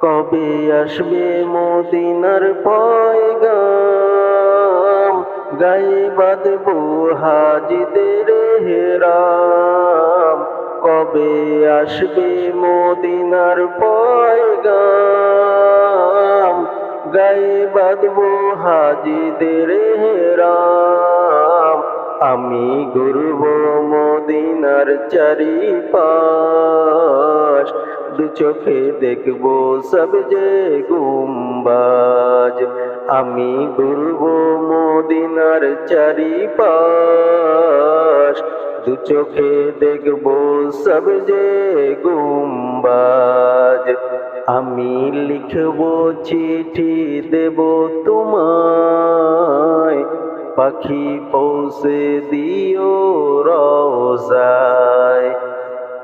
কবে আসবে মদিনার পয়গাম? গায়ে বাঁধবো হাজিদের হেরাম। কবে আসবে মদিনার পয়গাম? গায়ে বাঁধবো হাজিদের হেরাম। আমি গুরব মদিনার চারিপাশ। দু চোখে দেখব, সব যে গুম্বাজ। আমি ঘুরব মদিনার চারিপাশ, দু চোখে দেখব সব যে গুম্বাজ। আমি লিখব চিঠি দেব তোমায়, পাখি পৌঁছে দিও রোজায়